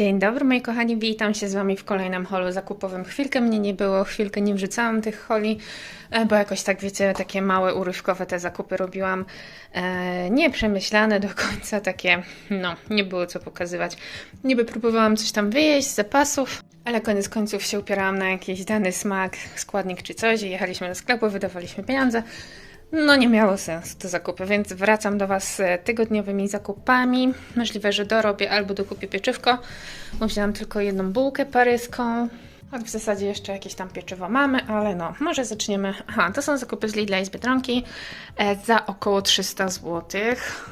Dzień dobry moi kochani, witam się z Wami w kolejnym holu zakupowym. Chwilkę mnie nie było, chwilkę nie wrzucałam tych holi, e, bo jakoś tak wiecie, takie małe, urywkowe te zakupy robiłam, e, nieprzemyślane do końca, takie no, nie było co pokazywać. Niby próbowałam coś tam wyjeść z zapasów, ale koniec końców się upierałam na jakiś dany smak, składnik czy coś i jechaliśmy do sklepu, wydawaliśmy pieniądze. No nie miało sensu te zakupy, więc wracam do Was z tygodniowymi zakupami. Możliwe, że dorobię albo dokupię pieczywko, bo tylko jedną bułkę paryską. W zasadzie jeszcze jakieś tam pieczywo mamy, ale no, może zaczniemy. Aha, to są zakupy z Lidla i z Biedronki e, za około 300 złotych.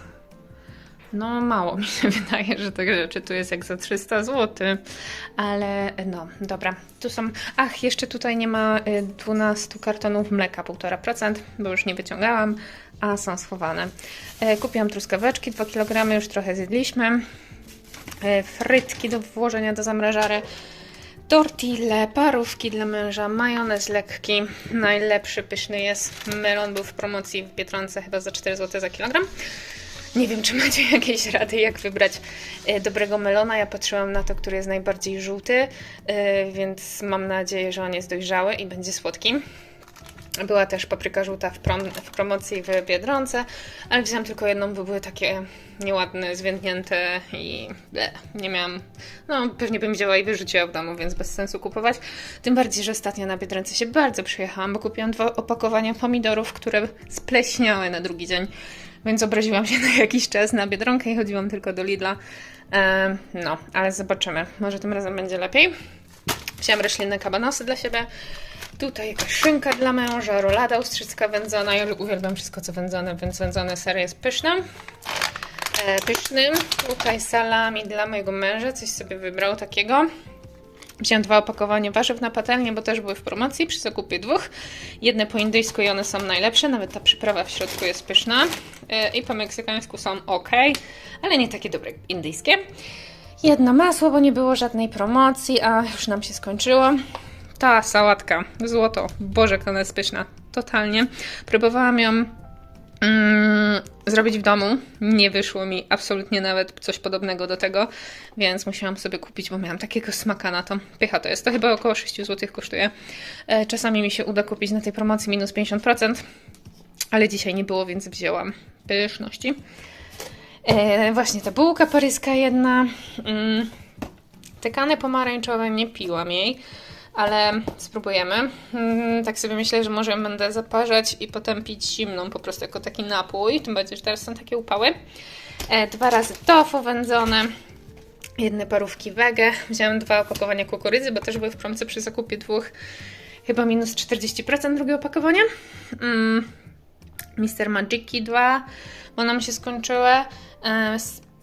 No, mało mi się wydaje, że tych rzeczy tu jest jak za 300 zł, ale no, dobra. Tu są. Ach, jeszcze tutaj nie ma y, 12 kartonów mleka 1,5%, bo już nie wyciągałam, a są schowane. E, Kupiłam truskaweczki 2 kg, już trochę zjedliśmy. E, Frytki do włożenia do zamrażary. Tortille, parówki dla męża, majonez lekki. Najlepszy, pyszny jest. Melon był w promocji w Biedronce chyba za 4 zł za kilogram. Nie wiem, czy macie jakieś rady, jak wybrać e, dobrego melona. Ja patrzyłam na to, który jest najbardziej żółty, e, więc mam nadzieję, że on jest dojrzały i będzie słodki. Była też papryka żółta w, prom w promocji w Biedronce, ale wziąłam tylko jedną, bo były takie nieładne, zwiędnięte i ble, nie miałam... No, pewnie bym wzięła i wyrzuciła w domu, więc bez sensu kupować. Tym bardziej, że ostatnio na Biedronce się bardzo przyjechałam, bo kupiłam dwa opakowania pomidorów, które spleśniały na drugi dzień. Więc obraziłam się na jakiś czas na Biedronkę i chodziłam tylko do Lidla. E, no, ale zobaczymy. Może tym razem będzie lepiej. Wziąłem roślinne kabanosy dla siebie. Tutaj jakaś szynka dla męża, rolada austriacka wędzona. Ja uwielbiam wszystko, co wędzone, więc wędzony ser jest pyszny. E, pyszny. Tutaj salami dla mojego męża. Coś sobie wybrał takiego. Wziąłem dwa opakowania warzyw na patelnię, bo też były w promocji przy zakupie dwóch. Jedne po indyjsku i one są najlepsze, nawet ta przyprawa w środku jest pyszna. E, I po meksykańsku są ok, ale nie takie dobre indyjskie. Jedno masło, bo nie było żadnej promocji, a już nam się skończyło. Ta sałatka, złoto, boże, jak ona jest pyszna, totalnie. Próbowałam ją mm, zrobić w domu. Nie wyszło mi absolutnie nawet coś podobnego do tego, więc musiałam sobie kupić, bo miałam takiego smaka na to. Pycha to jest, to chyba około 6 zł kosztuje. E, czasami mi się uda kupić na tej promocji minus 50%, ale dzisiaj nie było, więc wzięłam pyszności. E, właśnie ta bułka paryska jedna. Mm, tekany pomarańczowe, nie piłam jej ale spróbujemy. Mm, tak sobie myślę, że może ją będę zaparzać i potem pić zimną, po prostu jako taki napój, tym bardziej, że teraz są takie upały. E, dwa razy tofu wędzone, jedne parówki wege. Wziąłem dwa opakowania kukurydzy, bo też były w promce przy zakupie dwóch, chyba minus 40% drugie opakowanie. Mm, Mister Magiki 2, bo nam się skończyły. E,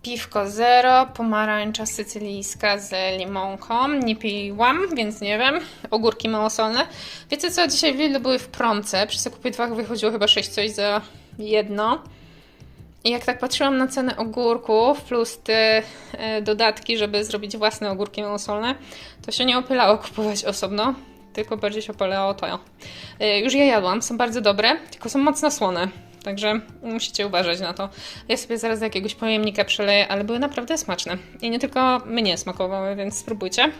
piwko zero, pomarańcza sycylijska z limonką. Nie piłam, więc nie wiem. Ogórki małosolne. Wiecie co, dzisiaj w Lidlu były w promce. Przy zakupie dwóch wychodziło chyba 6 coś za jedno. I jak tak patrzyłam na cenę ogórków plus te e, dodatki, żeby zrobić własne ogórki małosolne, to się nie opylało kupować osobno, tylko bardziej się opylało to. E, już je jadłam, są bardzo dobre, tylko są mocno słone. Także musicie uważać na to. Ja sobie zaraz do jakiegoś pojemnika przeleję, ale były naprawdę smaczne. I nie tylko mnie smakowały, więc spróbujcie.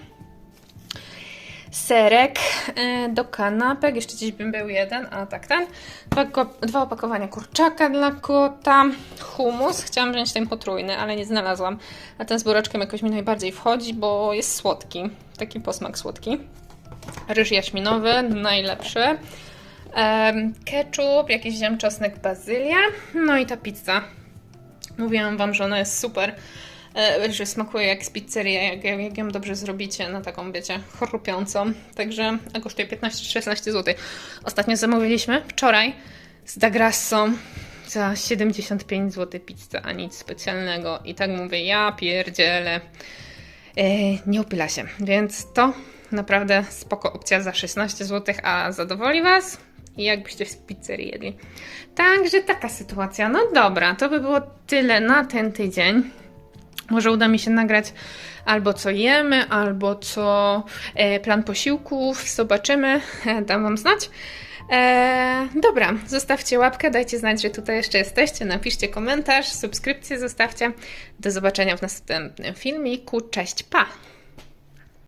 Serek e, do kanapek, jeszcze gdzieś bym był jeden, a tak ten. Dwa, dwa opakowania kurczaka dla kota. Humus, chciałam wziąć ten potrójny, ale nie znalazłam. A ten z buraczkiem jakoś mi najbardziej wchodzi, bo jest słodki. Taki posmak słodki. Ryż jaśminowy, najlepszy ketchup, jakiś wziąłem czosnek, bazylia, no i ta pizza. Mówiłam Wam, że ona jest super, e, że smakuje jak z pizzerii, jak, jak ją dobrze zrobicie na taką, wiecie, chrupiącą. Także a kosztuje 15-16 zł. Ostatnio zamówiliśmy, wczoraj, z Dagrassą za 75 zł pizza, a nic specjalnego. I tak mówię, ja pierdzielę. Yy, nie opyla się, więc to naprawdę spoko opcja za 16 zł, a zadowoli Was? i jakbyście w pizzerii jedli. Także taka sytuacja. No dobra, to by było tyle na ten tydzień. Może uda mi się nagrać albo co jemy, albo co e, plan posiłków. Zobaczymy, dam Wam znać. E, dobra, zostawcie łapkę, dajcie znać, że tutaj jeszcze jesteście, napiszcie komentarz, subskrypcję zostawcie. Do zobaczenia w następnym filmiku. Cześć, pa!